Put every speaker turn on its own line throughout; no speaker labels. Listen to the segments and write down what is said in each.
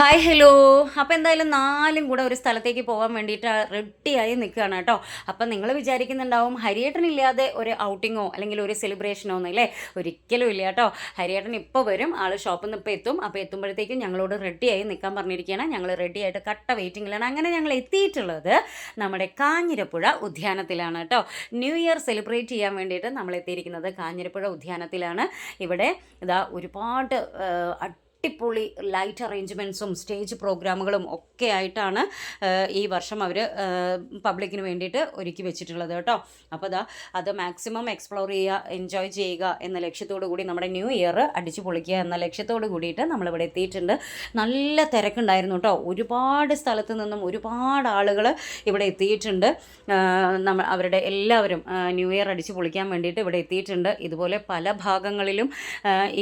Hi hello അപ്പോൾ എന്തായാലും നാലും കൂടെ ഒരു സ്ഥലത്തേക്ക് പോകാൻ വേണ്ടിയിട്ട് റെഡിയായി നിൽക്കുകയാണ് കേട്ടോ. അപ്പം നിങ്ങൾ വിചാരിക്കുന്നുണ്ടാവും ഹരിയേട്ടനില്ലാതെ ഒരു ഔട്ടിങ്ങോ അല്ലെങ്കിൽ ഒരു സെലിബ്രേഷനോ അല്ലേ ഒരിക്കലും ഇല്ല കേട്ടോ. ഹരിയേട്ടൻ ഇപ്പോൾ വരും ആൾ ഷോപ്പിൽ നിന്ന് ഇപ്പോൾ എത്തും. അപ്പോൾ എത്തുമ്പോഴത്തേക്കും ഞങ്ങളോട് റെഡിയായി നിൽക്കാൻ പറഞ്ഞിരിക്കുകയാണ്. ഞങ്ങൾ റെഡിയായിട്ട് കട്ട വെയിറ്റിങ്ങിലാണ് അങ്ങനെ ഞങ്ങൾ എത്തിയിട്ടുള്ളത് നമ്മുടെ കാഞ്ഞിരപ്പുഴ ഉദ്യാനത്തിലാണ് കേട്ടോ. ന്യൂ ഇയർ സെലിബ്രേറ്റ് ചെയ്യാൻ വേണ്ടിയിട്ട് നമ്മൾ എത്തിയിരിക്കുന്നത് കാഞ്ഞിരപ്പുഴ ഉദ്യാനത്തിലാണ്. ഇവിടെ ഇതാ ഒരുപാട് അടിപൊളി ലൈറ്റ് അറേഞ്ച്മെന്റ്സും സ്റ്റേജ് പ്രോഗ്രാമുകളും ഒക്കെ ആയിട്ടാണ് ഈ വർഷം അവർ പബ്ലിക്കിന് വേണ്ടിയിട്ട് ഒരുക്കി വെച്ചിട്ടുള്ളത് കേട്ടോ. അപ്പോൾ അതാ അത് മാക്സിമം എക്സ്പ്ലോർ ചെയ്യുക എൻജോയ് ചെയ്യുക എന്ന ലക്ഷ്യത്തോടു കൂടി നമ്മുടെ ന്യൂ ഇയർ അടിച്ചു പൊളിക്കുക എന്ന ലക്ഷ്യത്തോടു കൂടിയിട്ട് നമ്മളിവിടെ എത്തിയിട്ടുണ്ട്. നല്ല തിരക്കുണ്ടായിരുന്നു കേട്ടോ. ഒരുപാട് സ്ഥലത്ത് നിന്നും ഒരുപാട് ആളുകൾ ഇവിടെ എത്തിയിട്ടുണ്ട്. നമ്മൾ അവരുടെ എല്ലാവരും ന്യൂ ഇയർ അടിച്ചു പൊളിക്കാൻ വേണ്ടിയിട്ട് ഇവിടെ എത്തിയിട്ടുണ്ട്. ഇതുപോലെ പല ഭാഗങ്ങളിലും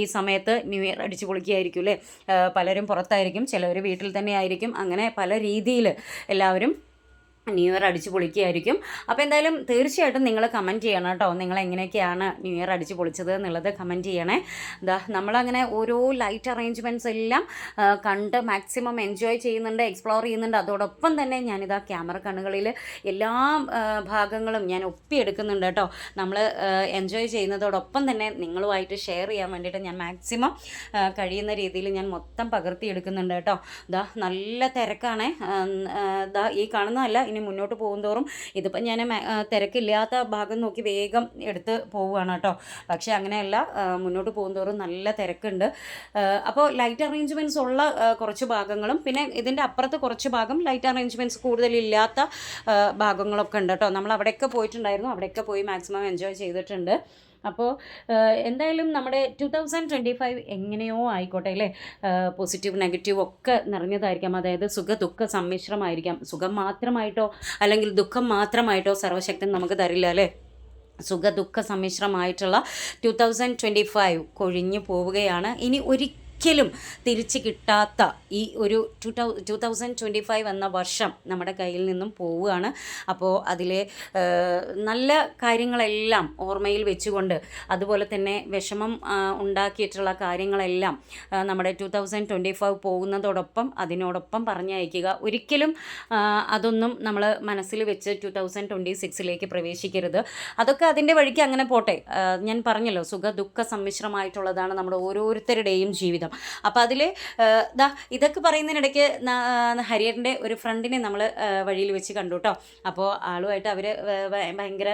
ഈ സമയത്ത് ന്യൂ ഇയർ അടിച്ചു പൊളിക്കുകയായിരിക്കും പലരും പുറത്തായിരിക്കും ചിലവർ വീട്ടിൽ തന്നെ ആയിരിക്കും അങ്ങനെ പല രീതിയിൽ എല്ലാവരും ന്യൂ ഇയർ അടിച്ചു പൊളിക്കുകയായിരിക്കും. അപ്പോൾ എന്തായാലും തീർച്ചയായിട്ടും നിങ്ങൾ കമന്റ് ചെയ്യണം കേട്ടോ. നിങ്ങൾ എങ്ങനെയൊക്കെയാണ് ന്യൂ ഇയർ അടിച്ചു പൊളിച്ചത് എന്നുള്ളത് കമന്റ് ചെയ്യണേ. എന്താ നമ്മളങ്ങനെ ഓരോ ലൈറ്റ് അറേഞ്ച്മെന്റ്സ് എല്ലാം കണ്ട് മാക്സിമം എൻജോയ് ചെയ്യുന്നുണ്ട് എക്സ്പ്ലോർ ചെയ്യുന്നുണ്ട്. അതോടൊപ്പം തന്നെ ഞാനിതാ ക്യാമറ കണ്ണുകളിൽ എല്ലാ ഭാഗങ്ങളും ഞാൻ ഒപ്പിയെടുക്കുന്നുണ്ട് കേട്ടോ. നമ്മൾ എൻജോയ് ചെയ്യുന്നതോടൊപ്പം തന്നെ നിങ്ങളുമായിട്ട് ഷെയർ ചെയ്യാൻ വേണ്ടിയിട്ട് ഞാൻ മാക്സിമം കഴിയുന്ന രീതിയിൽ ഞാൻ മൊത്തം പകർത്തിയെടുക്കുന്നുണ്ട് കേട്ടോ. ഇതാ നല്ല തിരക്കാണേ. ഇതാ ഈ കാണുന്നതല്ല ഇനി മുന്നോട്ട് പോകുന്തോറും ഇതിപ്പം ഞാൻ തിരക്കില്ലാത്ത ഭാഗം നോക്കി വേഗം എടുത്ത് പോവുകയാണ് കേട്ടോ. പക്ഷേ അങ്ങനെയല്ല മുന്നോട്ട് മുന്നോട്ട് പോകുന്തോറും നല്ല തിരക്കുണ്ട്. അപ്പോൾ ലൈറ്റ് അറേഞ്ച്മെന്റ്സ് ഉള്ള കുറച്ച് ഭാഗങ്ങളും പിന്നെ ഇതിന്റെ അപ്പുറത്ത് കുറച്ച് ഭാഗം ലൈറ്റ് അറേഞ്ച്മെന്റ്സ് കൂടുതലില്ലാത്ത ഭാഗങ്ങളൊക്കെ ഉണ്ട് കേട്ടോ. നമ്മൾ അവിടെയൊക്കെ പോയിട്ടുണ്ടായിരുന്നു അവിടെയൊക്കെ പോയി മാക്സിമം എൻജോയ് ചെയ്തിട്ടുണ്ട്. അപ്പോൾ എന്തായാലും നമ്മുടെ ടു തൗസൻഡ് ട്വന്റി ഫൈവ് എങ്ങനെയോ ആയിക്കോട്ടെ അല്ലേ? പോസിറ്റീവ് നെഗറ്റീവ് ഒക്കെ നിറഞ്ഞതായിരിക്കാം. അതായത് സുഖ ദുഃഖ സമ്മിശ്രമായിരിക്കാം. സുഖം മാത്രമായിട്ടോ അല്ലെങ്കിൽ ദുഃഖം മാത്രമായിട്ടോ സർവശക്തൻ നമുക്ക് തരില്ല അല്ലേ? സുഖ ദുഃഖ സമ്മിശ്രമായിട്ടുള്ള ടു തൗസൻഡ് ട്വന്റി ഫൈവ് കൊഴിഞ്ഞു പോവുകയാണ്. ഇനി ഒരിക്കലും തിരിച്ച് കിട്ടാത്ത ഈ ഒരു two two thousand twenty five എന്ന വർഷം നമ്മുടെ കയ്യിൽ നിന്നും പോവുകയാണ്. അപ്പോൾ അതിലെ നല്ല കാര്യങ്ങളെല്ലാം ഓർമ്മയിൽ വെച്ചുകൊണ്ട് അതുപോലെ തന്നെ വിഷമം ഉണ്ടാക്കിയിട്ടുള്ള കാര്യങ്ങളെല്ലാം നമ്മുടെ ടു തൗസൻഡ് ട്വന്റി ഫൈവ് പോകുന്നതോടൊപ്പം അതിനോടൊപ്പം പറഞ്ഞയക്കുക. ഒരിക്കലും അതൊന്നും നമ്മൾ മനസ്സിൽ വെച്ച് ടു തൗസൻഡ് ട്വന്റി സിക്സിലേക്ക് പ്രവേശിക്കരുത്. അതൊക്കെ അതിന്റെ വഴിക്ക് അങ്ങനെ പോട്ടെ. ഞാൻ പറഞ്ഞല്ലോ സുഖ ദുഃഖ സമ്മിശ്രമായിട്ടുള്ളതാണ് നമ്മുടെ ഓരോരുത്തരുടെയും ജീവിതം. അപ്പോൾ അതിൽ ദാ ഇതൊക്കെ പറയുന്നതിനിടയ്ക്ക് ഹരിയറിന്റെ ഒരു ഫ്രണ്ടിനെ നമ്മൾ വഴിയിൽ വെച്ച് കണ്ടു കേട്ടോ അപ്പോൾ ആളുമായിട്ട് അവർ ഭയങ്കര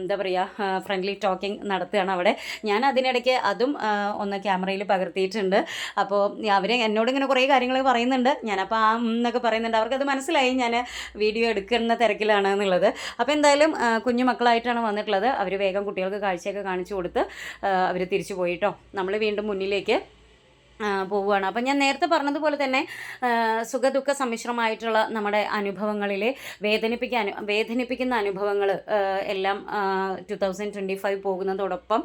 എന്താ പറയുക ഫ്രണ്ട്ലി ടോക്കിംഗ് നടത്തുകയാണ് അവിടെ. ഞാൻ അതിനിടയ്ക്ക് അതും ഒന്ന് ക്യാമറയിൽ പകർത്തിയിട്ടുണ്ട്. അപ്പോൾ അവർ എന്നോട് ഇങ്ങനെ കുറേ കാര്യങ്ങൾ പറയുന്നുണ്ട്. ഞാനപ്പോൾ ആ എന്നൊക്കെ പറയുന്നുണ്ട്. അവർക്കത് മനസ്സിലായി ഞാൻ വീഡിയോ എടുക്കുന്ന തിരക്കിലാണ് എന്നുള്ളത്. അപ്പോൾ എന്തായാലും കുഞ്ഞു മക്കളായിട്ടാണ് വന്നിട്ടുള്ളത്. അവർ വേഗം കുട്ടികൾക്ക് കാഴ്ചയൊക്കെ കാണിച്ചു കൊടുത്ത് അവർ തിരിച്ചു പോയിട്ടോ നമ്മൾ വീണ്ടും മുന്നിലേക്ക് പോവുകയാണ്. അപ്പം ഞാൻ നേരത്തെ പറഞ്ഞതുപോലെ തന്നെ സുഖദുഃഖ സമ്മിശ്രമായിട്ടുള്ള നമ്മുടെ അനുഭവങ്ങളിൽ വേദനിപ്പിക്കാൻ വേദനിപ്പിക്കുന്ന അനുഭവങ്ങൾ എല്ലാം ടു തൗസൻഡ് ട്വന്റി ഫൈവ് പോകുന്നതോടൊപ്പം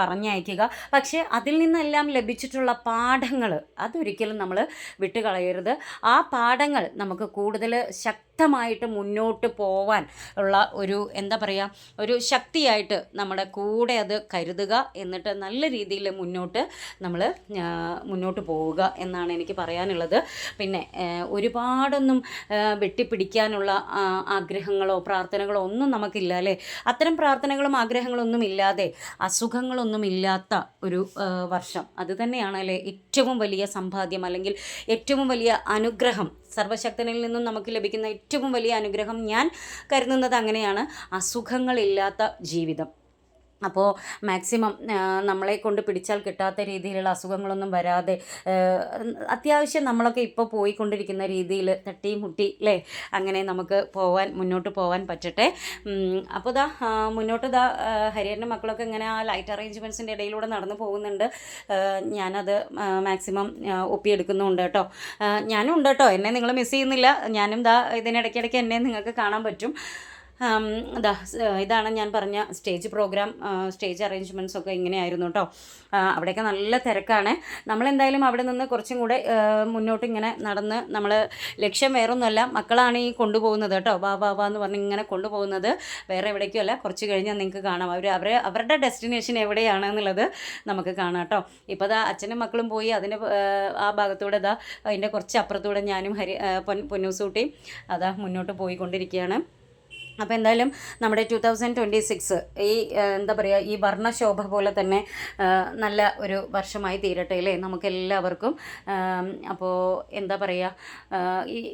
പറഞ്ഞയക്കുക. പക്ഷേ അതിൽ നിന്നെല്ലാം ലഭിച്ചിട്ടുള്ള പാഠങ്ങൾ അതൊരിക്കലും നമ്മൾ വിട്ടുകളയരുത്. ആ പാഠങ്ങൾ നമുക്ക് കൂടുതൽ ശക്തമായിട്ട് മുന്നോട്ട് പോവാൻ ഉള്ള ഒരു എന്താ പറയുക ഒരു ശക്തിയായിട്ട് നമ്മുടെ കൂടെ അത് കരുതുക എന്നിട്ട് നല്ല രീതിയിൽ മുന്നോട്ട് നമ്മൾ മുന്നോട്ട് പോവുക എന്നാണ് എനിക്ക് പറയാനുള്ളത്. പിന്നെ ഒരുപാടൊന്നും വെട്ടിപ്പിടിക്കാനുള്ള ആഗ്രഹങ്ങളോ പ്രാർത്ഥനകളോ ഒന്നും നമുക്കില്ല അല്ലേ? അത്തരം പ്രാർത്ഥനകളും ആഗ്രഹങ്ങളൊന്നും ഇല്ലാതെ അസുഖങ്ങളൊന്നും ഇല്ലാത്ത ഒരു വർഷം. അത് തന്നെയാണ് അല്ലേ? ഏറ്റവും വലിയ സമ്പാദ്യം അല്ലെങ്കിൽ ഏറ്റവും വലിയ അനുഗ്രഹം. സർവശക്തനിൽ നിന്നും നമുക്ക് ലഭിക്കുന്ന ഏറ്റവും വലിയ അനുഗ്രഹം ഞാൻ കരുതുന്നത് അങ്ങനെയാണ്. അസുഖങ്ങളില്ലാത്ത ജീവിതം. അപ്പോൾ മാക്സിമം നമ്മളെ കൊണ്ട് പിടിച്ചാൽ കിട്ടാത്ത രീതിയിലുള്ള അസുഖങ്ങളൊന്നും വരാതെ അത്യാവശ്യം നമ്മളൊക്കെ ഇപ്പോൾ പോയിക്കൊണ്ടിരിക്കുന്ന രീതിയിൽ തട്ടി മുട്ടി അല്ലേ അങ്ങനെ നമുക്ക് പോവാൻ മുന്നോട്ട് പോവാൻ പറ്റട്ടെ. അപ്പോൾ ദാ മുന്നോട്ട് ദാ ഹരിയറിന്റെ മക്കളൊക്കെ ഇങ്ങനെ ആ ലൈറ്റ് അറേഞ്ച്മെന്റ്സിന്റെ ഇടയിലൂടെ നടന്നു പോകുന്നുണ്ട്. ഞാനത് മാക്സിമം ഒപ്പിയെടുക്കുന്നുണ്ട് കേട്ടോ. ഞാനും ഉണ്ട് കേട്ടോ. എന്നെ നിങ്ങൾ മിസ് ചെയ്യുന്നില്ല. ഞാനും ദാ ഇതിനിടയ്ക്കിടയ്ക്ക് എന്നെ നിങ്ങൾക്ക് കാണാൻ പറ്റും. ഇതാണ് ഞാൻ പറഞ്ഞ സ്റ്റേജ് പ്രോഗ്രാം സ്റ്റേജ് അറേഞ്ച്മെന്റ്സ് ഒക്കെ ഇങ്ങനെയായിരുന്നു കേട്ടോ അവിടെയൊക്കെ നല്ല തിരക്കാണ്. നമ്മളെന്തായാലും അവിടെ നിന്ന് കുറച്ചും കൂടെ മുന്നോട്ട് ഇങ്ങനെ നടന്ന് നമ്മൾ ലക്ഷ്യം വേറൊന്നുമല്ല മക്കളാണ് ഈ കൊണ്ടുപോകുന്നത് കേട്ടോ വാ വാ വാ എന്ന് പറഞ്ഞ് ഇങ്ങനെ കൊണ്ടുപോകുന്നത്. വേറെ എവിടേക്കുമല്ല കുറച്ച് കഴിഞ്ഞാൽ നിങ്ങൾക്ക് കാണാം. അവർ അവർ അവരുടെ ഡെസ്റ്റിനേഷൻ എവിടെയാണ് എന്നുള്ളത് നമുക്ക് കാണാം കേട്ടോ ഇപ്പോൾ ദാ അച്ഛനും മക്കളും പോയി അതിന് ആ ഭാഗത്തൂടെ ദാ അതിന്റെ കുറച്ച് അപ്പുറത്തൂടെ ഞാനും ഹരി പൊന്നൂസൂട്ടി അതാ മുന്നോട്ട് പോയിക്കൊണ്ടിരിക്കുകയാണ് അപ്പോൾ എന്തായാലും നമ്മുടെ ടു തൗസൻഡ് ട്വന്റി സിക്സ് ഈ എന്താ പറയുക ഈ വർണശോഭ പോലെ തന്നെ നല്ല ഒരു വർഷമായി തീരട്ടെ അല്ലേ നമുക്കെല്ലാവർക്കും? അപ്പോൾ എന്താ പറയുക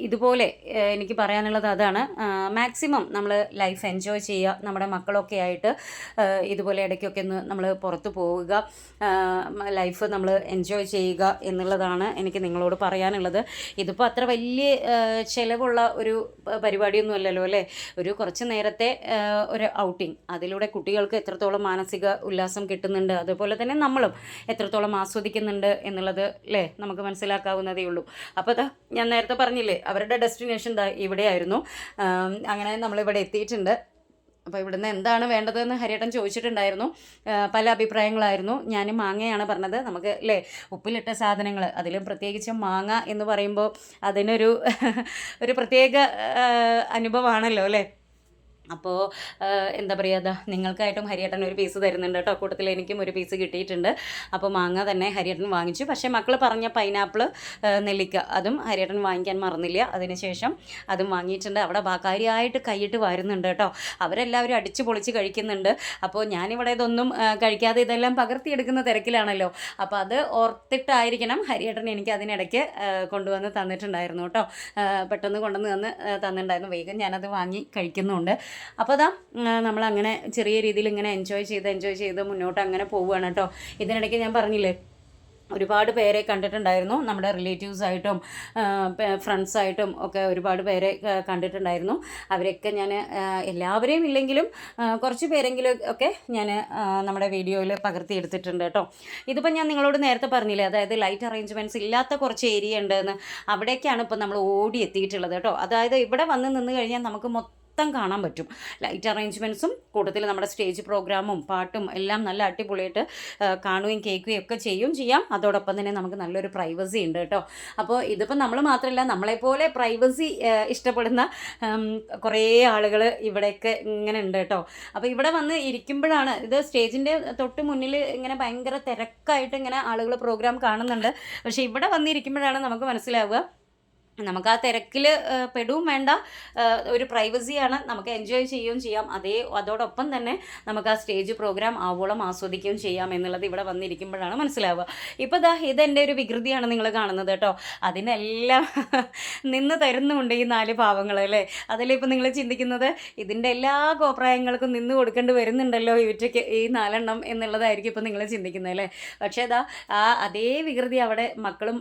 ഇതുപോലെ എനിക്ക് പറയാനുള്ളത് അതാണ്. മാക്സിമം നമ്മൾ ലൈഫ് എൻജോയ് ചെയ്യുക നമ്മുടെ മക്കളൊക്കെ ആയിട്ട് ഇതുപോലെ ഇടയ്ക്കൊക്കെ ഒന്ന് നമ്മൾ പുറത്ത് പോവുക ലൈഫ് നമ്മൾ എൻജോയ് ചെയ്യുക എന്നുള്ളതാണ് എനിക്ക് നിങ്ങളോട് പറയാനുള്ളത്. ഇതിപ്പോൾ അത്ര വലിയ ചിലവുള്ള ഒരു പരിപാടിയൊന്നും അല്ലല്ലോ അല്ലേ? ഒരു കുറച്ച് നേരത്തെ ഒരു ഔട്ടിങ്. അതിലൂടെ കുട്ടികൾക്ക് എത്രത്തോളം മാനസിക ഉല്ലാസം കിട്ടുന്നുണ്ട് അതുപോലെ തന്നെ നമ്മളും എത്രത്തോളം ആസ്വദിക്കുന്നുണ്ട് എന്നുള്ളത് അല്ലേ നമുക്ക് മനസ്സിലാക്കാവുന്നതേ ഉള്ളൂ. അപ്പോൾ അതാ ഞാൻ നേരത്തെ പറഞ്ഞില്ലേ അവരുടെ ഡെസ്റ്റിനേഷൻ ഇവിടെയായിരുന്നു. അങ്ങനെ നമ്മളിവിടെ എത്തിയിട്ടുണ്ട്. അപ്പോൾ ഇവിടുന്ന് എന്താണ് വേണ്ടതെന്ന് ഹരിയേട്ടൻ ചോദിച്ചിട്ടുണ്ടായിരുന്നു. പല അഭിപ്രായങ്ങളായിരുന്നു. ഞാൻ മാങ്ങയാണ് പറഞ്ഞത്. നമുക്ക് അല്ലേ ഉപ്പിലിട്ട സാധനങ്ങൾ അതിലും പ്രത്യേകിച്ച് മാങ്ങ എന്ന് പറയുമ്പോൾ അതിനൊരു ഒരു പ്രത്യേക അനുഭവമാണല്ലോ അല്ലേ അപ്പോൾ എന്താ പറയുക അതാ നിങ്ങൾക്കായിട്ടും ഹരിയേട്ടൻ ഒരു പീസ് തരുന്നുണ്ട് കേട്ടോ. കൂട്ടത്തിൽ എനിക്കും ഒരു പീസ് കിട്ടിയിട്ടുണ്ട്. അപ്പോൾ മാങ്ങ തന്നെ ഹരിയേട്ടൻ വാങ്ങിച്ചു. പക്ഷേ മക്കൾ പറഞ്ഞ പൈനാപ്പിൾ നെല്ലിക്ക അതും ഹരിയേട്ടൻ വാങ്ങിക്കാൻ മറന്നില്ല. അതിനുശേഷം അതും വാങ്ങിയിട്ടുണ്ട്. അവിടെ ബാക്കാരിയായിട്ട് കൈയിട്ട് വരുന്നുണ്ട് കേട്ടോ. അവരെല്ലാവരും അടിച്ചു പൊളിച്ച് കഴിക്കുന്നുണ്ട്. അപ്പോൾ ഞാനിവിടെ ഇതൊന്നും കഴിക്കാതെ ഇതെല്ലാം പകർത്തിയെടുക്കുന്ന തിരക്കിലാണല്ലോ. അപ്പോൾ അത് ഓർത്തിട്ടായിരിക്കണം ഹരിയേട്ടൻ എനിക്ക് അതിനിടയ്ക്ക് കൊണ്ടുവന്ന് തന്നിട്ടുണ്ടായിരുന്നു കേട്ടോ. പെട്ടെന്ന് കൊണ്ടുവന്ന് തന്ന് തന്നിട്ടുണ്ടായിരുന്നു. വേഗം ഞാനത് വാങ്ങി കഴിക്കുന്നുണ്ട്. അപ്പോൾ അതാ നമ്മൾ അങ്ങനെ ചെറിയ രീതിയിൽ ഇങ്ങനെ എൻജോയ് ചെയ്ത് എൻജോയ് ചെയ്ത് മുന്നോട്ട് അങ്ങനെ പോവുകയാണ് കേട്ടോ. ഇതിനിടയ്ക്ക് ഞാൻ പറഞ്ഞില്ലേ ഒരുപാട് പേരെ കണ്ടിട്ടുണ്ടായിരുന്നു. നമ്മുടെ റിലേറ്റീവ്സായിട്ടും ഫ്രണ്ട്സായിട്ടും ഒക്കെ ഒരുപാട് പേരെ കണ്ടിട്ടുണ്ടായിരുന്നു. അവരൊക്കെ ഞാൻ എല്ലാവരെയും ഇല്ലെങ്കിലും കുറച്ച് പേരെങ്കിലും ഒക്കെ ഞാൻ നമ്മുടെ വീഡിയോയിൽ പകർത്തിയെടുത്തിട്ടുണ്ട് കേട്ടോ. ഇതിപ്പോൾ ഞാൻ നിങ്ങളോട് നേരത്തെ പറഞ്ഞില്ലേ അതായത് ലൈറ്റ് അറേഞ്ച്മെന്റ്സ് ഇല്ലാത്ത കുറച്ച് ഏരിയ ഉണ്ടെന്ന്. അവിടേക്കാണ് ഇപ്പോൾ നമ്മൾ ഓടി എത്തിയിട്ടുള്ളത് കേട്ടോ. അതായത് ഇവിടെ വന്ന് നിന്ന് കഴിഞ്ഞാൽ നമുക്ക് മൊത്തം കാണാൻ പറ്റും. ലൈറ്റ് അറേഞ്ച്മെന്റ്സും കൂട്ടത്തിൽ നമ്മുടെ സ്റ്റേജ് പ്രോഗ്രാമും പാട്ടും എല്ലാം നല്ല അടിപൊളിയായിട്ട് കാണുകയും കേൾക്കുകയും ഒക്കെ ചെയ്യും ചെയ്യാം. അതോടൊപ്പം തന്നെ നമുക്ക് നല്ലൊരു പ്രൈവസി ഉണ്ട് കേട്ടോ. അപ്പോൾ ഇതിപ്പോൾ നമ്മൾ മാത്രമല്ല നമ്മളെപ്പോലെ പ്രൈവസി ഇഷ്ടപ്പെടുന്ന കുറേ ആളുകൾ ഇവിടെയൊക്കെ ഇങ്ങനെ ഉണ്ട് കേട്ടോ. അപ്പോൾ ഇവിടെ വന്ന് ഇരിക്കുമ്പോഴാണ് ഇത് സ്റ്റേജിന്റെ തൊട്ട് മുന്നിൽ ഇങ്ങനെ ഭയങ്കര തിരക്കായിട്ട് ഇങ്ങനെ ആളുകൾ പ്രോഗ്രാം കാണുന്നുണ്ട്. പക്ഷേ ഇവിടെ വന്നിരിക്കുമ്പോഴാണ് നമുക്ക് മനസ്സിലാവുക നമുക്ക് ആ തിരക്കിൽ പെടുകയും വേണ്ട. ഒരു പ്രൈവസിയാണ്. നമുക്ക് എൻജോയ് ചെയ്യുകയും ചെയ്യാം. അതേ അതോടൊപ്പം തന്നെ നമുക്ക് ആ സ്റ്റേജ് പ്രോഗ്രാം ആവോളം ആസ്വദിക്കുകയും ചെയ്യാം എന്നുള്ളത് ഇവിടെ വന്നിരിക്കുമ്പോഴാണ് മനസ്സിലാവുക. ഇപ്പോൾ ദാ ഇതെന്റെ ഒരു വികൃതിയാണ് നിങ്ങൾ കാണുന്നത് കേട്ടോ. അതിനെല്ലാം നിന്ന് തരുന്നുമുണ്ട് ഈ നാല് പാവങ്ങൾ അല്ലേ? അതല്ലേ ഇപ്പോൾ നിങ്ങൾ ചിന്തിക്കുന്നത്? ഇതിന്റെ എല്ലാ കോപ്രായങ്ങൾക്കും നിന്ന് കൊടുക്കേണ്ടി വരുന്നുണ്ടല്ലോ ഇവറ്റയ്ക്ക് ഈ നാലെണ്ണം എന്നുള്ളതായിരിക്കും ഇപ്പോൾ നിങ്ങൾ ചിന്തിക്കുന്നത് അല്ലേ? പക്ഷേ ദാ ആ അതേ വികൃതി അവിടെ മക്കളും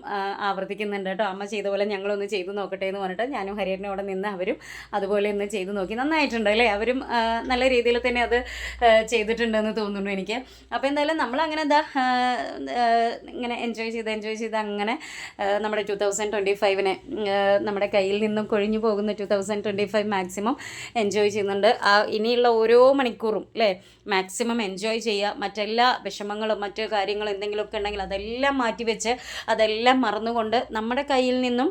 ആവർത്തിക്കുന്നുണ്ട് കേട്ടോ. അമ്മ ചെയ്ത പോലെ ഞങ്ങളൊന്ന് ചെയ്ത് നോക്കട്ടെ എന്ന് പറഞ്ഞിട്ട് ഞാനും ഹരിയേട്ടനും അവിടെ നിന്ന് അവരും അതുപോലെ ഒന്ന് ചെയ്ത് നോക്കി. നന്നായിട്ടുണ്ട് അല്ലേ? അവരും നല്ല രീതിയിൽ തന്നെ അത് ചെയ്തിട്ടുണ്ടെന്ന് തോന്നുന്നു എനിക്ക്. അപ്പോൾ എന്തായാലും നമ്മൾ അങ്ങനെ എന്താ ഇങ്ങനെ എൻജോയ് ചെയ്ത് എൻജോയ് ചെയ്ത് അങ്ങനെ നമ്മുടെ ടു തൗസൻഡ് ട്വന്റി ഫൈവിനെ നമ്മുടെ കയ്യിൽ നിന്നും കൊഴിഞ്ഞു പോകുന്ന two thousand twenty five maximum enjoy ചെയ്യുന്നുണ്ട്. ആ ഇനിയുള്ള ഓരോ മണിക്കൂറും അല്ലേ? മാക്സിമം എൻജോയ് ചെയ്യുക. മറ്റെല്ലാ വിഷമങ്ങളും മറ്റു കാര്യങ്ങളും എന്തെങ്കിലുമൊക്കെ ഉണ്ടെങ്കിൽ അതെല്ലാം മാറ്റിവെച്ച് അതെല്ലാം മറന്നുകൊണ്ട് നമ്മുടെ കയ്യിൽ നിന്നും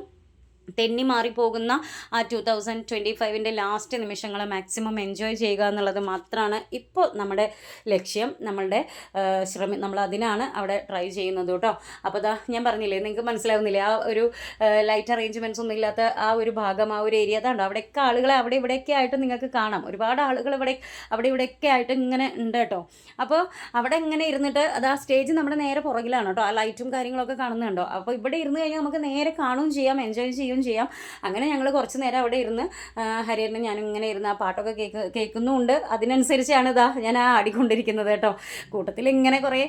തെന്നി മാറിപ്പോകുന്ന ആ ടു തൗസൻഡ് ട്വന്റി ഫൈവിന്റെ ലാസ്റ്റ് നിമിഷങ്ങൾ മാക്സിമം എൻജോയ് ചെയ്യുക എന്നുള്ളത് മാത്രമാണ് ഇപ്പോൾ നമ്മുടെ ലക്ഷ്യം നമ്മളുടെ ശ്രമി നമ്മൾ അതിനാണ് അവിടെ ട്രൈ ചെയ്യുന്നത് കേട്ടോ. അപ്പോൾ അതാ ഞാൻ പറഞ്ഞില്ലേ നിങ്ങൾക്ക് മനസ്സിലാവുന്നില്ലേ ആ ഒരു ലൈറ്റ് അറേഞ്ച്മെന്റ്സ് ഒന്നും ഇല്ലാത്ത ആ ഒരു ഭാഗം ആ ഒരു ഏരിയ അതാണ്ടോ അവിടെയൊക്കെ ആളുകളെ അവിടെ ഇവിടെയൊക്കെ ആയിട്ട് നിങ്ങൾക്ക് കാണാം. ഒരുപാട് ആളുകൾ ഇവിടെ അവിടെ ഇവിടെയൊക്കെ ആയിട്ട് ഇങ്ങനെ ഉണ്ട് കേട്ടോ. അപ്പോൾ അവിടെ ഇങ്ങനെ ഇരുന്നിട്ട് അത് ആ സ്റ്റേജ് നമ്മുടെ നേരെ പുറകിലാണ് കേട്ടോ. ആ ലൈറ്റും കാര്യങ്ങളൊക്കെ കാണുന്നുണ്ടോ? അപ്പോൾ ഇവിടെ ഇരുന്ന് കഴിഞ്ഞാൽ നമുക്ക് നേരെ കാണുകയും ചെയ്യാം എൻജോയ് ചെയ്യുകയും ചെയ്യാം. അങ്ങനെ ഞങ്ങൾ കുറച്ച് നേരം അവിടെ ഇരുന്ന് ആ, ഞാൻ ഇങ്ങനെ ഇരുന്ന് ആ പാട്ടൊക്കെ കേക്ക് കേൾക്കുന്നുമുണ്ട്. അതിനനുസരിച്ചാണ് ഇതാ ഞാൻ ആ ആടിക്കൊണ്ടിരിക്കുന്നത് കേട്ടോ. കൂട്ടത്തിൽ ഇങ്ങനെ കുറേ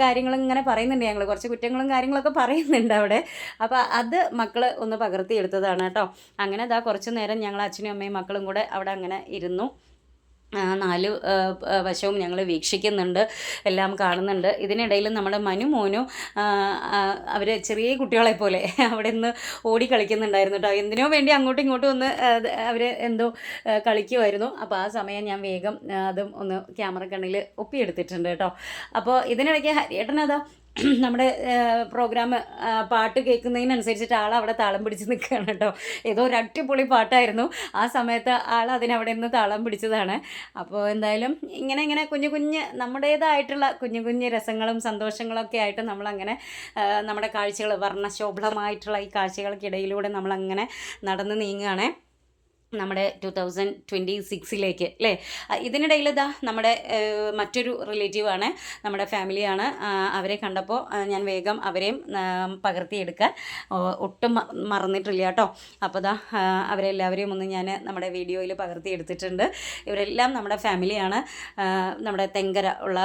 കാര്യങ്ങൾ ഇങ്ങനെ പറയുന്നുണ്ട് ഞങ്ങൾ കുറച്ച് കുറ്റങ്ങളും കാര്യങ്ങളൊക്കെ പറയുന്നുണ്ട് അവിടെ. അപ്പോൾ അത് മക്കൾ ഒന്ന് പകർത്തിയെടുത്തതാണ് കേട്ടോ. അങ്ങനെ ഇതാ കുറച്ച് നേരം ഞങ്ങൾ അച്ഛനും അമ്മയും മക്കളും കൂടെ അവിടെ അങ്ങനെ ഇരുന്നു. നാല് വശവും ഞങ്ങൾ വീക്ഷിക്കുന്നുണ്ട് എല്ലാം കാണുന്നുണ്ട്. ഇതിനിടയിൽ നമ്മുടെ മനു മോനു അവർ ചെറിയ കുട്ടികളെ പോലെ അവിടെ നിന്ന് ഓടി കളിക്കുന്നുണ്ടായിരുന്നു കേട്ടോ. എന്തിനോ വേണ്ടി അങ്ങോട്ടും ഇങ്ങോട്ടും ഒന്ന് അവർ എന്തോ കളിക്കുമായിരുന്നു അപ്പോൾ ആ സമയം ഞാൻ വേഗം അതും ഒന്ന് ക്യാമറ കണ്ണിൽ ഒപ്പിയെടുത്തിട്ടുണ്ട് കേട്ടോ. അപ്പോൾ ഇതിനിടയ്ക്ക് ഹരിയേട്ടനതാ നമ്മുടെ പ്രോഗ്രാം പാട്ട് കേൾക്കുന്നതിനനുസരിച്ചിട്ട് ആൾ അവിടെ താളം പിടിച്ച് നിൽക്കുകയാണ് കേട്ടോ. ഏതോ ഒരു അടിപൊളി പാട്ടായിരുന്നു. ആ സമയത്ത് ആൾ അതിനവിടെ നിന്ന് താളം പിടിച്ചതാണ്. അപ്പോൾ എന്തായാലും ഇങ്ങനെ ഇങ്ങനെ കുഞ്ഞു കുഞ്ഞ് നമ്മുടേതായിട്ടുള്ള കുഞ്ഞു കുഞ്ഞു രസങ്ങളും സന്തോഷങ്ങളൊക്കെ ആയിട്ട് നമ്മളങ്ങനെ നമ്മുടെ കാഴ്ചകൾ വർണശോഭമായിട്ടുള്ള ഈ കാഴ്ചകൾക്കിടയിലൂടെ നമ്മളങ്ങനെ നടന്ന് നീങ്ങുകയാണേ. നമ്മുടെ ടു തൗസൻഡ് ട്വന്റി സിക്സിലേക്ക് അല്ലേ? ഇതിനിടയിൽ ഇതാ നമ്മുടെ മറ്റൊരു റിലേറ്റീവാണ് നമ്മുടെ ഫാമിലിയാണ് അവരെ കണ്ടപ്പോൾ ഞാൻ വേഗം അവരെയും പകർത്തിയെടുക്കാൻ ഒട്ടും മറന്നിട്ടില്ല കേട്ടോ. അപ്പോൾ ദാ അവരെല്ലാവരെയും ഒന്ന് ഞാൻ നമ്മുടെ വീഡിയോയിൽ പകർത്തിയെടുത്തിട്ടുണ്ട്. ഇവരെല്ലാം നമ്മുടെ ഫാമിലിയാണ് നമ്മുടെ തെങ്കര ഉള്ള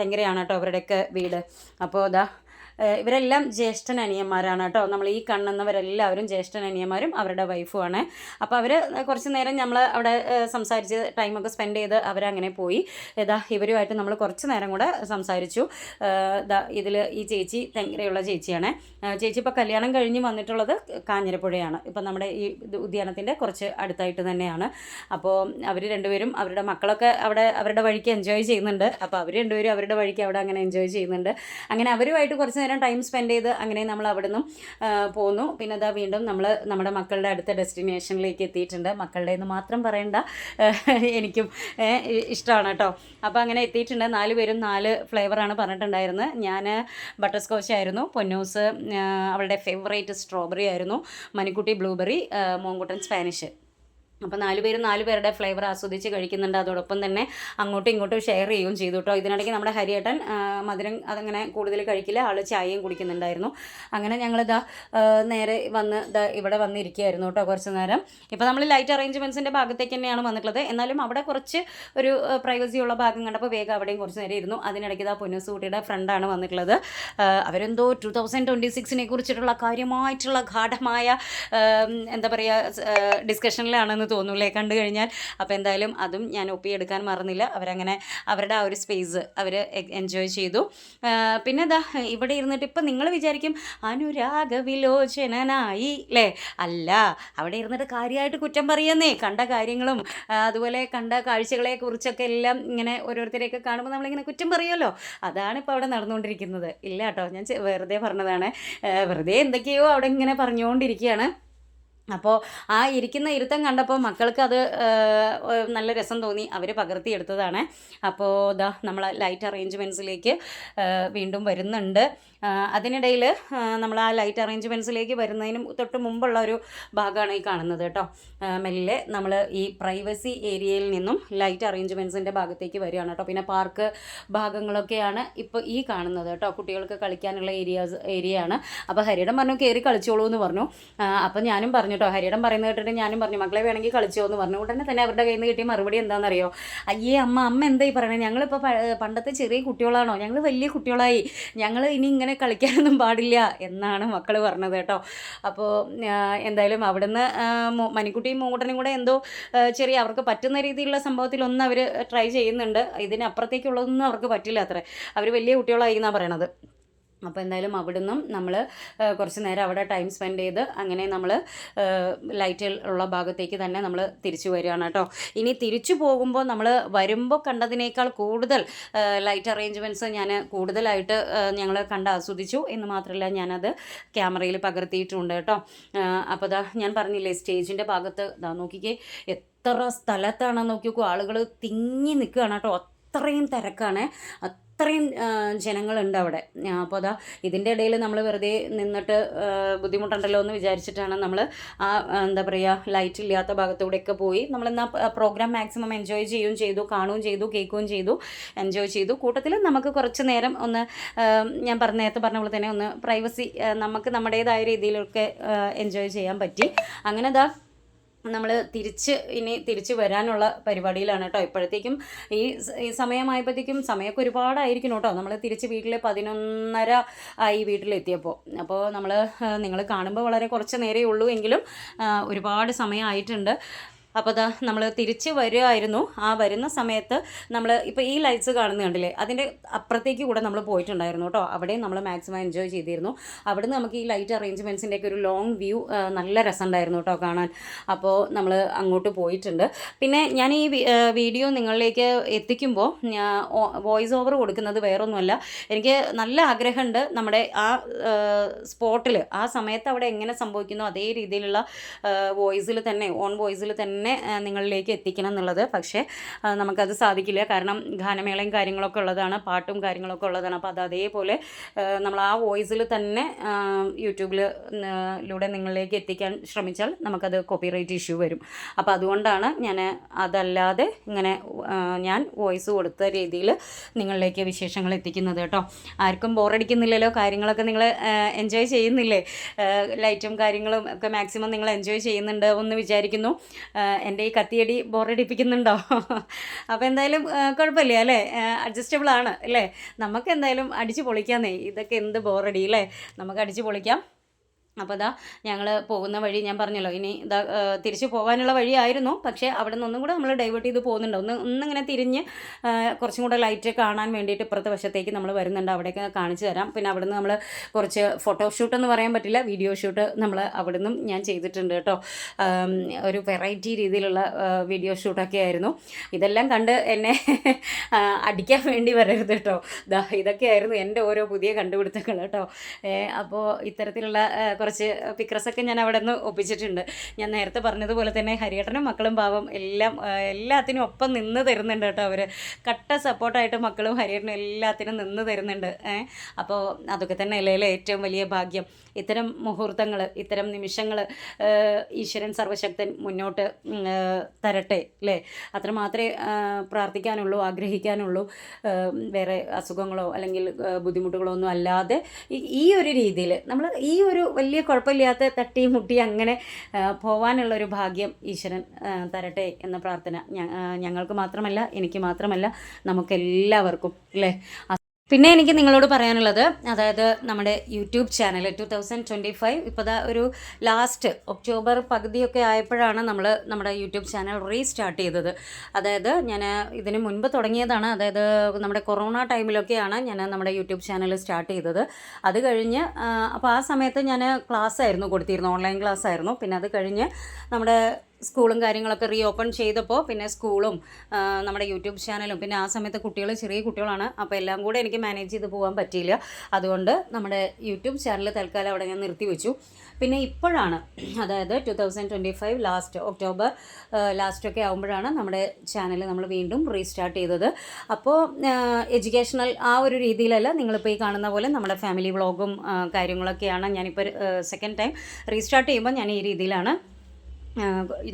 തെങ്കരയാണ് കേട്ടോ അവരുടെയൊക്കെ വീട്. അപ്പോൾ ഏഹ് ഇവരെല്ലാം ജ്യേഷ്ഠൻ അനിയന്മാരാണ് കേട്ടോ. നമ്മൾ ഈ കാണുന്നവരെല്ലാവരും ജ്യേഷ്ഠൻ അനിയന്മാരും അവരുടെ വൈഫുമാണ് അപ്പോൾ അവർ കുറച്ച് നേരം നമ്മൾ അവിടെ സംസാരിച്ച് ടൈമൊക്കെ സ്പെൻഡ് ചെയ്ത് അവരങ്ങനെ പോയി. ഏതാ ഇവരുമായിട്ട് നമ്മൾ കുറച്ച് നേരം കൂടെ സംസാരിച്ചു. ഇതിൽ ഈ ചേച്ചി തെങ്കരയുള്ള ചേച്ചിയാണ്. ചേച്ചി ഇപ്പോൾ കല്യാണം കഴിഞ്ഞ് വന്നിട്ടുള്ളത് കാഞ്ഞിരപ്പുഴയാണ്. ഇപ്പം നമ്മുടെ ഈ ഉദ്യാനത്തിന്റെ കുറച്ച് അടുത്തായിട്ട് തന്നെയാണ്. അപ്പോൾ അവർ രണ്ടുപേരും അവരുടെ മക്കളൊക്കെ അവിടെ അവരുടെ വഴിക്ക് എൻജോയ് ചെയ്യുന്നുണ്ട്. അപ്പോൾ അവർ രണ്ടുപേരും അവരുടെ വഴിക്ക് അവിടെ അങ്ങനെ എൻജോയ് ചെയ്യുന്നുണ്ട്. അങ്ങനെ അവരുമായിട്ട് കുറച്ച് നേരം ടൈം സ്പെൻഡ് ചെയ്ത് അങ്ങനെ നമ്മൾ അവിടെ നിന്നും പോന്നു. പിന്നെ അതാ വീണ്ടും നമ്മൾ നമ്മുടെ മക്കളുടെ അടുത്ത ഡെസ്റ്റിനേഷനിലേക്ക് എത്തിയിട്ടുണ്ട്. മക്കളുടെ എന്ന് മാത്രം പറയണ്ട. എനിക്കും ഇഷ്ടമാണ് കേട്ടോ. അപ്പോൾ അങ്ങനെ എത്തിയിട്ടുണ്ട്. നാല് പേരും നാല് ഫ്ലേവറാണ് പറഞ്ഞിട്ടുണ്ടായിരുന്നത്. ഞാൻ ബട്ടർ സ്കോച്ച് ആയിരുന്നു. പൊന്നൂസ് അവളുടെ ഫേവറേറ്റ് സ്ട്രോബെറി ആയിരുന്നു. മണിക്കുട്ടി ബ്ലൂബെറി മോങ്കുട്ടൻ സ്പാനിഷ് അപ്പോൾ നാല് പേര് നാല് പേരുടെ ഫ്ലേവർ ആസ്വദിച്ച് കഴിക്കുന്നുണ്ട്. അതോടൊപ്പം തന്നെ അങ്ങോട്ടും ഇങ്ങോട്ടും ഷെയർ ചെയ്യുകയും ചെയ്തു കേട്ടോ. ഇതിനിടയ്ക്ക് നമ്മുടെ ഹരിയേട്ടൻ മധുരം അതങ്ങനെ കൂടുതൽ കഴിക്കില്ല. ആൾ ചായയും കുടിക്കുന്നുണ്ടായിരുന്നു. അങ്ങനെ ഞങ്ങളിതാ നേരെ വന്ന് ഇതാ ഇവിടെ വന്നിരിക്കുകയായിരുന്നു കേട്ടോ കുറച്ച് നേരം. ഇപ്പോൾ നമ്മൾ ലൈറ്റ് അറേഞ്ച്മെന്റ്സിന്റെ ഭാഗത്തേക്ക് തന്നെയാണ് വന്നിട്ടുള്ളത്. എന്നാലും അവിടെ കുറച്ച് ഒരു പ്രൈവസിയുള്ള ഭാഗം കണ്ടപ്പോൾ വേഗം അവിടെയും കുറച്ച് നേരം ഇരുന്നു. അതിനിടയ്ക്ക് ഇതാ പൊന്നുസൂട്ടിയുടെ ഫ്രണ്ടാണ് വന്നിട്ടുള്ളത്. അവരെന്തോ ടു തൗസൻഡ് ട്വന്റി സിക്സിനെ കുറിച്ചിട്ടുള്ള കാര്യമായിട്ടുള്ള ഗാഠമായ എന്താ പറയുക ഡിസ്കഷനിലാണെന്ന് തോന്നൂലേ കണ്ടു കഴിഞ്ഞാൽ. അപ്പോൾ എന്തായാലും അതും ഞാൻ ഒപ്പി എടുക്കാൻ മറന്നില്ല. അവരങ്ങനെ അവരുടെ ആ ഒരു സ്പേസ് അവർ എൻജോയ് ചെയ്തു. പിന്നെ ഇതാ ഇവിടെ ഇരുന്നിട്ട് ഇപ്പം നിങ്ങൾ വിചാരിക്കും അനുരാഗ വിലോചനായി അല്ലേ അല്ല അവിടെ ഇരുന്നിട്ട് കാര്യമായിട്ട് കുറ്റം പറയുന്നേ. കണ്ട കാര്യങ്ങളും അതുപോലെ കണ്ട കാഴ്ചകളെ കുറിച്ചൊക്കെ എല്ലാം ഇങ്ങനെ ഓരോരുത്തരെയൊക്കെ കാണുമ്പോൾ നമ്മളിങ്ങനെ കുറ്റം പറയുമല്ലോ അതാണ് ഇപ്പോൾ അവിടെ നടന്നുകൊണ്ടിരിക്കുന്നത്. ഇല്ല കേട്ടോ ഞാൻ വെറുതെ പറഞ്ഞതാണ്. വെറുതെ എന്തൊക്കെയോ അവിടെ ഇങ്ങനെ പറഞ്ഞുകൊണ്ടിരിക്കുകയാണ്. അപ്പോൾ ആ ഇരിക്കുന്ന ഇരുത്തം കണ്ടപ്പോൾ മക്കൾക്ക് അത് നല്ല രസം തോന്നി. അവർ പകർത്തിയെടുത്തതാണ് അപ്പോൾ ഇതാ നമ്മൾ ലൈറ്റ് അറേഞ്ച്മെന്റ്സിലേക്ക് വീണ്ടും വരുന്നുണ്ട്. അതിനിടയിൽ നമ്മൾ ആ ലൈറ്റ് അറേഞ്ച്മെന്റ്സിലേക്ക് വരുന്നതിനും തൊട്ട് മുമ്പുള്ള ഒരു ഭാഗമാണ് ഈ കാണുന്നത് കേട്ടോ. മെല്ലെ നമ്മൾ ഈ പ്രൈവസി ഏരിയയിൽ നിന്നും ലൈറ്റ് അറേഞ്ച്മെന്റ്സിന്റെ ഭാഗത്തേക്ക് വരികയാണ് കേട്ടോ. പിന്നെ പാർക്ക് ഭാഗങ്ങളൊക്കെയാണ് ഇപ്പോൾ ഈ കാണുന്നത് കേട്ടോ. കുട്ടികൾക്ക് കളിക്കാനുള്ള ഏരിയാസ് ഏരിയയാണ് അപ്പോൾ ഹരിയുടെ പറഞ്ഞു കയറി കളിച്ചോളൂ എന്ന് പറഞ്ഞു. അപ്പം ഞാനും പറഞ്ഞു കേട്ടോ ഹരിയിടം പറയുന്നത് കേട്ടിട്ട് ഞാനും പറഞ്ഞു മക്കളെ വേണമെങ്കിൽ കളിച്ചോ എന്ന് പറഞ്ഞു. ഉടനെ തന്നെ അവരുടെ കയ്യിൽ നിന്ന് കിട്ടിയ മറുപടി എന്താണെന്നറിയോ? അയ്യേ അമ്മ അമ്മ എന്തായി പറയണേ? ഞങ്ങളിപ്പോൾ പണ്ടത്തെ ചെറിയ കുട്ടികളാണോ? ഞങ്ങൾ വലിയ കുട്ടികളായി. ഞങ്ങൾ ഇനി ഇങ്ങനെ കളിക്കാനൊന്നും പാടില്ല എന്നാണ് മക്കൾ പറഞ്ഞത് കേട്ടോ. അപ്പോൾ എന്തായാലും അവിടുന്ന് മനിക്കുട്ടിയും മോ- മണിക്കുട്ടിയും മൂട്ടനും കൂടെ എന്തോ ചെറിയ അവർക്ക് പറ്റുന്ന രീതിയിലുള്ള സംഭവത്തിലൊന്നും അവർ ട്രൈ ചെയ്യുന്നുണ്ട്. ഇതിനപ്പുറത്തേക്കുള്ളതൊന്നും അവർക്ക് പറ്റില്ല അത്ര. അവർ വലിയ കുട്ടികളായി എന്നാണ് പറയണത്. അപ്പോൾ എന്തായാലും അവിടുന്നും നമ്മൾ കുറച്ച് നേരം അവിടെ ടൈം സ്പെൻഡ് ചെയ്ത് അങ്ങനെ നമ്മൾ ലൈറ്റിൽ ഉള്ള ഭാഗത്തേക്ക് തന്നെ നമ്മൾ തിരിച്ചു വരികയാണ് കേട്ടോ. ഇനി തിരിച്ചു പോകുമ്പോൾ നമ്മൾ വരുമ്പോൾ കണ്ടതിനേക്കാൾ കൂടുതൽ ലൈറ്റ് അറേഞ്ച്മെന്റ്സ് ഞാൻ കൂടുതലായിട്ട് ഞങ്ങൾ കണ്ട് ആസ്വദിച്ചു. എന്ന് മാത്രമല്ല ഞാനത് ക്യാമറയിൽ പകർത്തിയിട്ടുണ്ട് കേട്ടോ. അപ്പോൾ ദാ ഞാൻ പറഞ്ഞില്ലേ സ്റ്റേജിന്റെ ഭാഗത്ത് ദാ നോക്കിക്കേ എത്ര സ്ഥലത്താണെന്ന് നോക്കിയോക്കൂ ആളുകൾ തിങ്ങി നിൽക്കുകയാണ് കേട്ടോ. അത്രയും തിരക്കാണ്. അത്രയും ജനങ്ങളുണ്ട് അവിടെ. അപ്പോൾ അതാ ഇതിന്റെ ഇടയിൽ നമ്മൾ വെറുതെ നിന്നിട്ട് ബുദ്ധിമുട്ടുണ്ടല്ലോ എന്ന് വിചാരിച്ചിട്ടാണ് നമ്മൾ ആ എന്താ പറയുക ലൈറ്റ് ഇല്ലാത്ത ഭാഗത്തൂടെയൊക്കെ പോയി നമ്മൾ എന്നാൽ പ്രോഗ്രാം മാക്സിമം എൻജോയ് ചെയ്യുകയും ചെയ്തു കാണുകയും ചെയ്തു കേൾക്കുകയും ചെയ്തു എൻജോയ് ചെയ്തു. കൂട്ടത്തിൽ നമുക്ക് കുറച്ച് നേരം ഒന്ന് ഞാൻ പറഞ്ഞ നേരത്തെ പറഞ്ഞ പോലെ തന്നെ ഒന്ന് പ്രൈവസി നമുക്ക് നമ്മുടേതായ രീതിയിലൊക്കെ എൻജോയ് ചെയ്യാൻ പറ്റി. അങ്ങനെ ദാ നമ്മൾ തിരിച്ച് ഇനി തിരിച്ച് വരാനുള്ള പരിപാടിയിലാണ് കേട്ടോ. ഇപ്പോഴത്തേക്കും ഈ സമയമായപ്പോഴത്തേക്കും സമയമൊക്കെ ഒരുപാടായിരിക്കണം കേട്ടോ. നമ്മൾ തിരിച്ച് വീട്ടിൽ പതിനൊന്നര ആയി വീട്ടിലെത്തിയപ്പോൾ അപ്പോൾ നമ്മൾ നിങ്ങൾ കാണുമ്പോൾ വളരെ കുറച്ച് നേരമേ ഉള്ളൂ എങ്കിലും ഒരുപാട് സമയമായിട്ടുണ്ട്. അപ്പോൾ അതാ നമ്മൾ തിരിച്ച് വരുമായിരുന്നു ആ വരുന്ന സമയത്ത് നമ്മൾ ഇപ്പോൾ ഈ ലൈറ്റ്സ് കാണുന്നുണ്ടല്ലേ അതിന്റെ അപ്പുറത്തേക്ക് കൂടെ നമ്മൾ പോയിട്ടുണ്ടായിരുന്നു കേട്ടോ. അവിടെയും നമ്മൾ മാക്സിമം എൻജോയ് ചെയ്തിരുന്നു. അവിടുന്ന് നമുക്ക് ഈ ലൈറ്റ് അറേഞ്ച്മെന്റ്സിന്റെ ഒക്കെ ഒരു ലോങ് വ്യൂ നല്ല രസമുണ്ടായിരുന്നു കേട്ടോ കാണാൻ. അപ്പോൾ നമ്മൾ അങ്ങോട്ട് പോയിട്ടുണ്ട്. പിന്നെ ഞാൻ ഈ വീഡിയോ നിങ്ങളിലേക്ക് എത്തിക്കുമ്പോൾ വോയിസ് ഓവർ കൊടുക്കുന്നത് വേറൊന്നുമല്ല. എനിക്ക് നല്ല ആഗ്രഹമുണ്ട് നമ്മുടെ ആ സ്പോട്ടിൽ ആ സമയത്ത് അവിടെ എങ്ങനെ സംഭവിക്കുന്നു അതേ രീതിയിലുള്ള വോയിസിൽ തന്നെ ഓൺ വോയിസിൽ തന്നെ ആ, നിങ്ങളിലേക്ക് എത്തിക്കണം എന്നുള്ളത്. പക്ഷേ നമുക്കത് സാധിക്കില്ല. കാരണം ഗാനമേളയും കാര്യങ്ങളൊക്കെ ഉള്ളതാണ് പാട്ടും കാര്യങ്ങളൊക്കെ ഉള്ളതാണ്. അപ്പോൾ അത് അതേപോലെ നമ്മൾ ആ വോയിസിൽ തന്നെ യൂട്യൂബിൽ ലൂടെ നിങ്ങളിലേക്ക് എത്തിക്കാൻ ശ്രമിച്ചാൽ നമുക്കത് കോപ്പിറൈറ്റ് ഇഷ്യൂ വരും. അപ്പോൾ അതുകൊണ്ടാണ് ഞാൻ അതല്ലാതെ ഇങ്ങനെ ഞാൻ വോയിസ് കൊടുത്ത രീതിയിൽ നിങ്ങളിലേക്ക് വിശേഷങ്ങൾ എത്തിക്കുന്നത് കേട്ടോ. ആർക്കും ബോറടിക്കുന്നില്ലല്ലോ കാര്യങ്ങളൊക്കെ നിങ്ങൾ എൻജോയ് ചെയ്യുന്നില്ലേ? ലൈറ്റും കാര്യങ്ങളും ഒക്കെ മാക്സിമം നിങ്ങൾ എൻജോയ് ചെയ്യുന്നുണ്ട് എന്ന് വിചാരിക്കുന്നു. എന്റെ ഈ കത്തിയടി ബോറടിപ്പിക്കുന്നുണ്ടോ? അപ്പോൾ എന്തായാലും കുഴപ്പമില്ല അല്ലേ? അഡ്ജസ്റ്റബിൾ ആണ് അല്ലേ? നമുക്ക് എന്തായാലും അടിച്ച് പൊളിക്കാന്നേ. ഇതൊക്കെ എന്ത് ബോറടി അല്ലേ? നമുക്ക് അടിച്ച് പൊളിക്കാം. അപ്പോൾ ഇതാ ഞങ്ങൾ പോകുന്ന വഴി ഞാൻ പറഞ്ഞല്ലോ ഇനി ഇതാ തിരിച്ചു പോകാനുള്ള വഴിയായിരുന്നു. പക്ഷേ അവിടെ നിന്നും കൂടെ നമ്മൾ ഡൈവേർട്ട് ചെയ്ത് പോകുന്നുണ്ട്. ഒന്ന് ഒന്നിങ്ങനെ തിരിഞ്ഞ് കുറച്ചും കൂടെ ലൈറ്റ് കാണാൻ വേണ്ടിയിട്ട് ഇപ്പുറത്തെ വശത്തേക്ക് നമ്മൾ വരുന്നുണ്ട്. അവിടെയൊക്കെ കാണിച്ചു തരാം. പിന്നെ അവിടുന്ന് നമ്മൾ കുറച്ച് ഫോട്ടോഷൂട്ട് എന്ന് പറയാൻ പറ്റില്ല. വീഡിയോ ഷൂട്ട് നമ്മൾ അവിടുന്നും ഞാൻ ചെയ്തിട്ടുണ്ട് കേട്ടോ. ഒരു വെറൈറ്റി രീതിയിലുള്ള വീഡിയോ ഷൂട്ടൊക്കെ ആയിരുന്നു. ഇതെല്ലാം കണ്ട് എന്നെ അടിക്കാൻ വേണ്ടി വരരുത് കേട്ടോ. ഇതൊക്കെയായിരുന്നു എന്റെ ഓരോ പുതിയ കണ്ടുപിടുത്തങ്ങൾ കേട്ടോ. അപ്പോൾ ഇത്തരത്തിലുള്ള ആ, കുറച്ച് പിക്ചർസൊക്കെ ഞാൻ അവിടെ നിന്ന് ഒപ്പിച്ചിട്ടുണ്ട്. ഞാൻ നേരത്തെ പറഞ്ഞതുപോലെ തന്നെ ഹരിയേട്ടനും മക്കളും പാവം എല്ലാം എല്ലാത്തിനും ഒപ്പം നിന്ന് തരുന്നുണ്ട് കേട്ടോ അവർ കട്ട സപ്പോർട്ടായിട്ട് മക്കളും ഹരിയേട്ടനും എല്ലാത്തിനും നിന്ന് തരുന്നുണ്ട് അപ്പോൾ അതൊക്കെ തന്നെ അല്ലേ ഏറ്റവും വലിയ ഭാഗ്യം. ഇത്തരം മുഹൂർത്തങ്ങൾ ഇത്തരം നിമിഷങ്ങൾ ഈശ്വരൻ സർവശക്തൻ മുന്നോട്ട് തരട്ടെ അല്ലേ? അത്ര മാത്രമേ പ്രാർത്ഥിക്കാനുള്ളൂ ആഗ്രഹിക്കാനുള്ളൂ വേറെ അസുഖങ്ങളോ അല്ലെങ്കിൽ ബുദ്ധിമുട്ടുകളോ ഒന്നും അല്ലാതെ ഈ ഒരു രീതിയിൽ നമ്മൾ ഈ ഒരു വലിയ കുഴപ്പമില്ലാത്ത തട്ടി മുട്ടി അങ്ങനെ പോവാനുള്ളൊരു ഭാഗ്യം ഈശ്വരൻ തരട്ടെ എന്ന പ്രാർത്ഥന ഞങ്ങൾക്ക് മാത്രമല്ല എനിക്ക് മാത്രമല്ല നമുക്കെല്ലാവർക്കും അല്ലേ? പിന്നെ എനിക്ക് നിങ്ങളോട് പറയാനുള്ളത് അതായത് നമ്മുടെ YouTube channel two thousand twenty five ഇപ്പോൾ ഒരു ലാസ്റ്റ് ഒക്ടോബർ പകുതിയൊക്കെ ആയപ്പോഴാണ് നമ്മൾ നമ്മുടെ യൂട്യൂബ് ചാനൽ റീസ്റ്റാർട്ട് ചെയ്തത്. അതായത് ഞാൻ ഇതിന് മുൻപ് തുടങ്ങിയതാണ് അതായത് നമ്മുടെ കൊറോണ ടൈമിലൊക്കെയാണ് ഞാൻ നമ്മുടെ യൂട്യൂബ് ചാനൽ സ്റ്റാർട്ട് ചെയ്തത്. അത് കഴിഞ്ഞ് അപ്പോൾ ആ സമയത്ത് ഞാൻ ക്ലാസ് ആയിരുന്നു കൊടുത്തിരുന്നു ഓൺലൈൻ ക്ലാസ് ആയിരുന്നു. പിന്നെ അത് കഴിഞ്ഞ് നമ്മുടെ സ്കൂളും കാര്യങ്ങളൊക്കെ റീ ഓപ്പൺ ചെയ്തപ്പോൾ പിന്നെ സ്കൂളും നമ്മുടെ യൂട്യൂബ് ചാനലും പിന്നെ ആ സമയത്ത് കുട്ടികൾ ചെറിയ കുട്ടികളാണ്. അപ്പോൾ എല്ലാം കൂടെ എനിക്ക് മാനേജ് ചെയ്ത് പോകാൻ പറ്റിയില്ല. അതുകൊണ്ട് നമ്മുടെ യൂട്യൂബ് ചാനൽ തൽക്കാലം അവിടെ ഞാൻ നിർത്തി വെച്ചു പിന്നെ ഇപ്പോഴാണ് അതായത് two thousand twenty five last October ലാസ്റ്റൊക്കെ ആകുമ്പോഴാണ് നമ്മുടെ ചാനൽ നമ്മൾ വീണ്ടും റീസ്റ്റാർട്ട് ചെയ്തത്. അപ്പോൾ എഡ്യൂക്കേഷണൽ ആ ഒരു രീതിയിലല്ല നിങ്ങളിപ്പോൾ ഈ കാണുന്ന പോലെ നമ്മുടെ ഫാമിലി വ്ളോഗും കാര്യങ്ങളൊക്കെയാണ് ഞാനിപ്പോൾ സെക്കൻഡ് ടൈം റീസ്റ്റാർട്ട് ചെയ്യുമ്പോൾ ഞാൻ ഈ രീതിയിലാണ്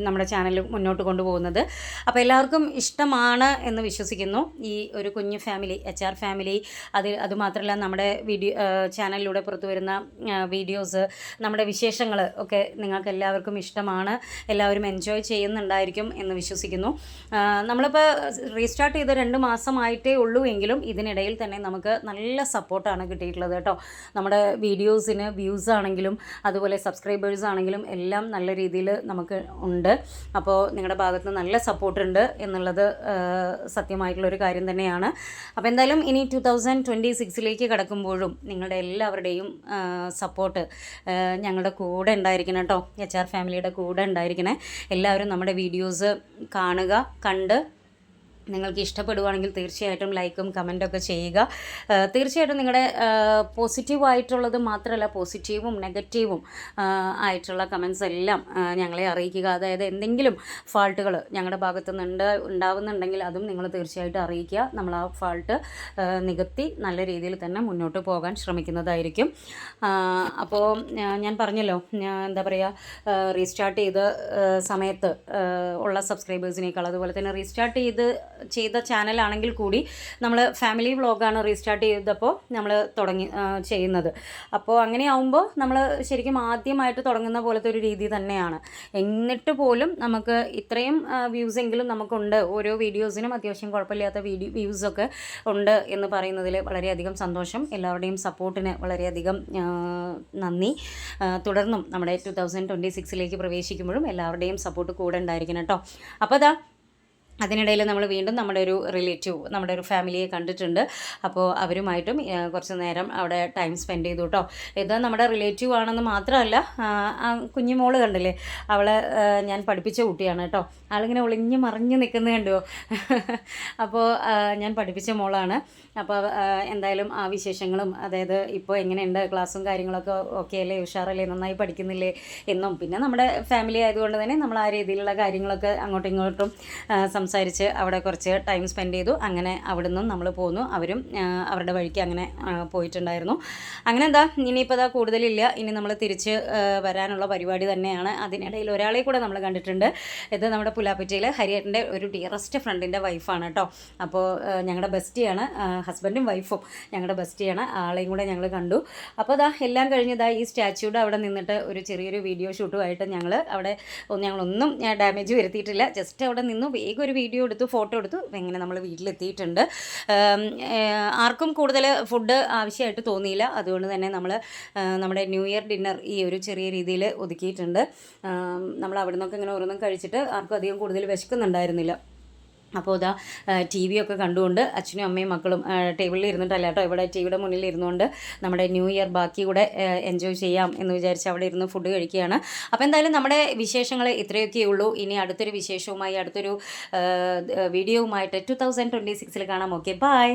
നമ്മുടെ ചാനൽ മുന്നോട്ട് കൊണ്ടുപോകുന്നത്. അപ്പോൾ എല്ലാവർക്കും ഇഷ്ടമാണ് എന്ന് വിശ്വസിക്കുന്നു. ഈ ഒരു കുഞ്ഞു ഫാമിലി എച്ച് ആർ ഫാമിലി അതിൽ അതുമാത്രമല്ല നമ്മുടെ വീഡിയോ ചാനലിലൂടെ പുറത്തു വരുന്ന വീഡിയോസ് നമ്മുടെ വിശേഷങ്ങൾ ഒക്കെ നിങ്ങൾക്ക് എല്ലാവർക്കും ഇഷ്ടമാണ്. എല്ലാവരും എൻജോയ് ചെയ്യുന്നുണ്ടായിരിക്കും എന്ന് വിശ്വസിക്കുന്നു. നമ്മളിപ്പോൾ റീസ്റ്റാർട്ട് ചെയ്ത് രണ്ട് മാസമായിട്ടേ ഉള്ളൂ എങ്കിലും ഇതിനിടയിൽ തന്നെ നമുക്ക് നല്ല സപ്പോർട്ടാണ് കിട്ടിയിട്ടുള്ളത് കേട്ടോ. നമ്മുടെ വീഡിയോസിന് വ്യൂസ് ആണെങ്കിലും അതുപോലെ സബ്സ്ക്രൈബേഴ്സ് ആണെങ്കിലും എല്ലാം നല്ല രീതിയിൽ നമുക്ക് ഉണ്ട്. അപ്പോൾ നിങ്ങളുടെ ഭാഗത്ത് നല്ല സപ്പോർട്ടുണ്ട് എന്നുള്ളത് സത്യമായിട്ടുള്ളൊരു കാര്യം തന്നെയാണ്. അപ്പോൾ എന്തായാലും ഇനി ടു തൗസൻഡ് ട്വന്റി സിക്സിലേക്ക് കടക്കുമ്പോഴും നിങ്ങളുടെ എല്ലാവരുടെയും സപ്പോർട്ട് ഞങ്ങളുടെ കൂടെ ഉണ്ടായിരിക്കണം കേട്ടോ എച്ച് ആർ ഫാമിലിയുടെ കൂടെ ഉണ്ടായിരിക്കണേ. എല്ലാവരും നമ്മുടെ വീഡിയോസ് കാണുക കണ്ട് നിങ്ങൾക്ക് ഇഷ്ടപ്പെടുവാണെങ്കിൽ തീർച്ചയായിട്ടും ലൈക്കും കമന്റൊക്കെ ചെയ്യുക. തീർച്ചയായിട്ടും നിങ്ങളുടെ പോസിറ്റീവായിട്ടുള്ളത് മാത്രമല്ല പോസിറ്റീവും നെഗറ്റീവും ആയിട്ടുള്ള കമൻസ് എല്ലാം ഞങ്ങളെ അറിയിക്കുക. അതായത് എന്തെങ്കിലും ഫാൾട്ടുകൾ ഞങ്ങളുടെ ഭാഗത്തു നിന്ന് ഉണ്ടാവുന്നുണ്ടെങ്കിൽ അതും നിങ്ങൾ തീർച്ചയായിട്ടും അറിയിക്കുക. നമ്മൾ ആ ഫാൾട്ട് നികത്തി നല്ല രീതിയിൽ തന്നെ മുന്നോട്ട് പോകാൻ ശ്രമിക്കുന്നതായിരിക്കും. അപ്പോൾ ഞാൻ പറഞ്ഞല്ലോ എന്താ പറയുക റീസ്റ്റാർട്ട് ചെയ്ത സമയത്ത് ഉള്ള സബ്സ്ക്രൈബേഴ്സിനേക്കാൾ അതുപോലെ തന്നെ റീസ്റ്റാർട്ട് ചെയ്ത് ചെയ്ത ചാനലാണെങ്കിൽ കൂടി നമ്മൾ ഫാമിലി വ്ളോഗാണ് റീസ്റ്റാർട്ട് ചെയ്തപ്പോൾ നമ്മൾ തുടങ്ങി ചെയ്യുന്നത്. അപ്പോൾ അങ്ങനെയാവുമ്പോൾ നമ്മൾ ശരിക്കും ആദ്യമായിട്ട് തുടങ്ങുന്ന പോലത്തെ ഒരു രീതി തന്നെയാണ്. എന്നിട്ട് പോലും നമുക്ക് ഇത്രയും വ്യൂസ് എങ്കിലും നമുക്കുണ്ട്. ഓരോ വീഡിയോസിനും അത്യാവശ്യം കുഴപ്പമില്ലാത്ത വീഡിയോ വ്യൂസൊക്കെ ഉണ്ട് എന്ന് പറയുന്നതിൽ വളരെയധികം സന്തോഷം. എല്ലാവരുടെയും സപ്പോർട്ടിന് വളരെയധികം നന്ദി. തുടർന്നും നമ്മുടെ ടു തൗസൻഡ് ട്വന്റി സിക്സിലേക്ക് പ്രവേശിക്കുമ്പോഴും എല്ലാവരുടെയും സപ്പോർട്ട് കൂടെ ഉണ്ടായിരിക്കണം കേട്ടോ. അപ്പോൾ അതാ അതിനിടയിൽ നമ്മൾ വീണ്ടും നമ്മുടെ ഒരു റിലേറ്റീവ് നമ്മുടെ ഒരു ഫാമിലിയെ കണ്ടിട്ടുണ്ട്. അപ്പോൾ അവരുമായിട്ടും കുറച്ച് നേരം അവിടെ ടൈം സ്പെൻഡ് ചെയ്തു കേട്ടോ ഇത് നമ്മുടെ റിലേറ്റീവ് ആണെന്ന് മാത്രമല്ല കുഞ്ഞുമോൾ കണ്ടില്ലേ? അവളെ ഞാൻ പഠിപ്പിച്ച കുട്ടിയാണ് കേട്ടോ ആളിങ്ങനെ ഒളിഞ്ഞ് മറിഞ്ഞ് നിൽക്കുന്നത് കണ്ടോ അപ്പോൾ ഞാൻ പഠിപ്പിച്ച മോളാണ്. അപ്പോൾ എന്തായാലും ആ വിശേഷങ്ങളും അതായത് ഇപ്പോൾ എങ്ങനെയുണ്ട്? ക്ലാസ്സും കാര്യങ്ങളൊക്കെ ഓക്കെ അല്ലേ ഉഷാറല്ലേ? നന്നായി പഠിക്കുന്നില്ലേ? എന്നും. പിന്നെ നമ്മുടെ ഫാമിലി ആയതുകൊണ്ട് തന്നെ നമ്മൾ ആ രീതിയിലുള്ള കാര്യങ്ങളൊക്കെ അങ്ങോട്ടും ഇങ്ങോട്ടും സംസാരിച്ച് അവിടെ കുറച്ച് ടൈം സ്പെൻഡ് ചെയ്തു. അങ്ങനെ അവിടെ നിന്നും നമ്മൾ പോന്നു. അവരും അവരുടെ വഴിക്ക് അങ്ങനെ പോയിട്ടുണ്ടായിരുന്നു. അങ്ങനെ എന്താ ഇനിയിപ്പോൾ അതാ കൂടുതലില്ല. ഇനി നമ്മൾ തിരിച്ച് വരാനുള്ള പരിപാടി തന്നെയാണ്. അതിനിടയിൽ ഒരാളെ കൂടെ നമ്മൾ കണ്ടിട്ടുണ്ട്. ഇത് നമ്മുടെ പുലാപ്പറ്റയിൽ ഹരിയേട്ടന്റെ ഒരു ഡിയറസ്റ്റ് ഫ്രണ്ടിന്റെ വൈഫാണ് കേട്ടോ. അപ്പോൾ ഞങ്ങളുടെ ബെസ്റ്റിയാണ് ഹസ്ബൻഡും വൈഫും ഞങ്ങളുടെ ബെസ്റ്റിയാണ് ആളെയും കൂടെ ഞങ്ങൾ കണ്ടു. അപ്പോൾ അതാ എല്ലാം കഴിഞ്ഞതാ ഈ സ്റ്റാച്യൂടെ അവിടെ നിന്നിട്ട് ഒരു ചെറിയൊരു വീഡിയോ ഷൂട്ടുമായിട്ട് ഞങ്ങൾ അവിടെ ഞങ്ങളൊന്നും ഡാമേജ് വരുത്തിയിട്ടില്ല. ജസ്റ്റ് അവിടെ നിന്ന്. വേഗം ഒരു വീഡിയോ എടുത്തു ഫോട്ടോ എടുത്തു ഇങ്ങനെ നമ്മൾ വീട്ടിലെത്തിയിട്ടുണ്ട്. ആർക്കും കൂടുതൽ ഫുഡ് ആവശ്യമായിട്ട് തോന്നിയില്ല. അതുകൊണ്ട് തന്നെ നമ്മൾ നമ്മുടെ ന്യൂ ഇയർ ഡിന്നർ ഈ ഒരു ചെറിയ രീതിയിൽ ഒതുക്കിയിട്ടുണ്ട്. നമ്മൾ അവിടെ നിന്നൊക്കെ ഇങ്ങനെ ഓരോന്നും കഴിച്ചിട്ട് ആർക്കും അധികം കൂടുതൽ വിശക്കുന്നുണ്ടായിരുന്നില്ല. അപ്പോൾ ഇതാ ടി വി ഒക്കെ കണ്ടുകൊണ്ട് അച്ഛനും അമ്മയും മക്കളും ടേബിളിൽ ഇരുന്നിട്ടല്ല കേട്ടോ ഇവിടെ ടി വിയുടെ മുന്നിൽ ഇരുന്നുകൊണ്ട് നമ്മുടെ ന്യൂ ഇയർ ബാക്കി കൂടെ എൻജോയ് ചെയ്യാം എന്ന് വിചാരിച്ച് അവിടെ ഇരുന്ന് ഫുഡ് കഴിക്കുകയാണ്. അപ്പോൾ എന്തായാലും നമ്മുടെ വിശേഷങ്ങൾ ഇത്രയൊക്കെ ഉള്ളൂ. ഇനി അടുത്തൊരു വിശേഷവുമായി അടുത്തൊരു വീഡിയോവുമായിട്ട് ടു തൗസൻഡ് ട്വന്റി സിക്സിൽ കാണാം. Okay bye